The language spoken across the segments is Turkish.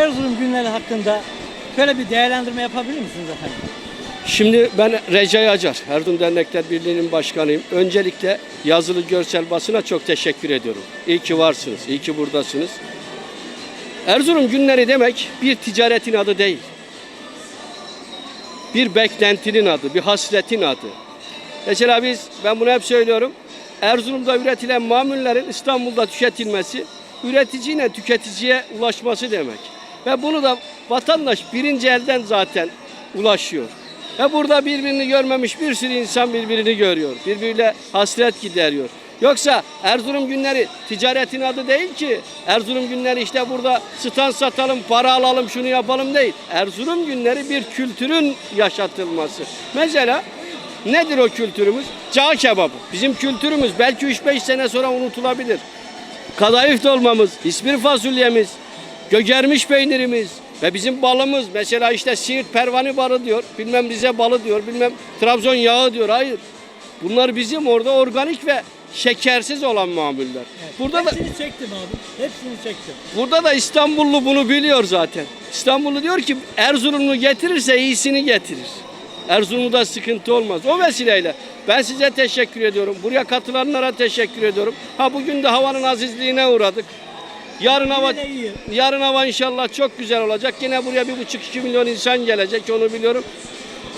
Erzurum günleri hakkında şöyle bir değerlendirme yapabilir misiniz efendim? Şimdi ben Recai Acar, Erzurum Dernekler Birliği'nin başkanıyım. Öncelikle yazılı görsel basına çok teşekkür ediyorum. İyi ki varsınız, iyi ki buradasınız. Erzurum günleri demek bir ticaretin adı değil. Bir beklentinin adı, bir hasretin adı. Mesela biz, ben bunu hep söylüyorum. Erzurum'da üretilen mamullerin İstanbul'da tüketilmesi, üreticiyle tüketiciye ulaşması demek. Ve bunu da vatandaş birinci elden zaten ulaşıyor. Ve burada birbirini görmemiş bir sürü insan birbirini görüyor. Birbiriyle hasret gideriyor. Yoksa Erzurum günleri ticaretin adı değil ki. Erzurum günleri işte burada stand satalım, para alalım, şunu yapalım değil. Erzurum günleri bir kültürün yaşatılması. Mesela nedir o kültürümüz? Cağ kebabı. Bizim kültürümüz belki 3-5 sene sonra unutulabilir. Kadayıf dolmamız, ispir fasulyemiz, gögermiş peynirimiz ve bizim balımız. Mesela işte Siirt pervani balı diyor, bilmem Rize balı diyor, bilmem Trabzon yağı diyor. Hayır. Bunlar bizim orada organik ve şekersiz olan mamuller. Burada da Hepsini çektim abi. Hepsini çektim. burada da İstanbullu bunu biliyor zaten. İstanbullu diyor ki Erzurumlu getirirse iyisini getirir. Erzurum'da sıkıntı olmaz. O vesileyle ben size teşekkür ediyorum. Buraya katılanlara teşekkür ediyorum. Ha bugün de havanın azizliğine uğradık. Yarın hava de yarın hava inşallah çok güzel olacak. Yine buraya bir buçuk iki milyon insan gelecek onu biliyorum.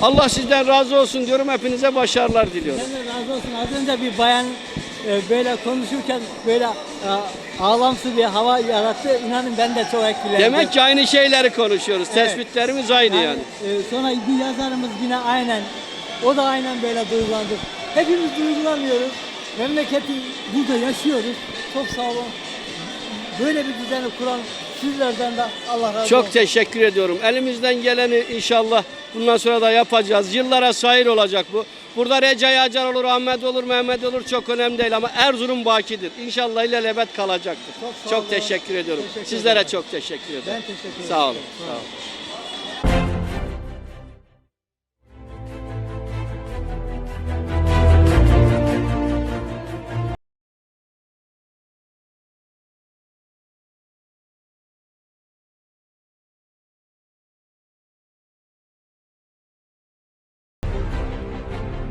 Allah sizden razı olsun diyorum. Hepinize başarılar diliyorum. Senden razı olsun. Az önce bir bayan e, böyle konuşurken böyle e, ağlamsı bir hava yarattı. İnanın ben de çok etkilendim. Demek ki aynı şeyleri konuşuyoruz. Evet. Tespitlerimiz aynı yani. e, sonra bir yazarımız yine aynen, o da aynen böyle duygulandı. Hepimiz duygulanıyoruz. Memleketi burada yaşıyoruz. Çok sağ olun. Böyle bir düzeni kuran sizlerden de Allah razı olsun. Çok teşekkür ediyorum. Elimizden geleni inşallah bundan sonra da yapacağız. Yıllara sahir olacak bu. Burada Recai Acar olur, Ahmet olur, Mehmet olur çok önemli değil ama Erzurum bakidir. İnşallah ilelebet kalacaktır. Çok sağ Çok teşekkür ediyorum. Teşekkür Sizlere ederim. çok teşekkür ederim. Ben teşekkür ederim. Sağ olun. Sağ Sağ olun. olun.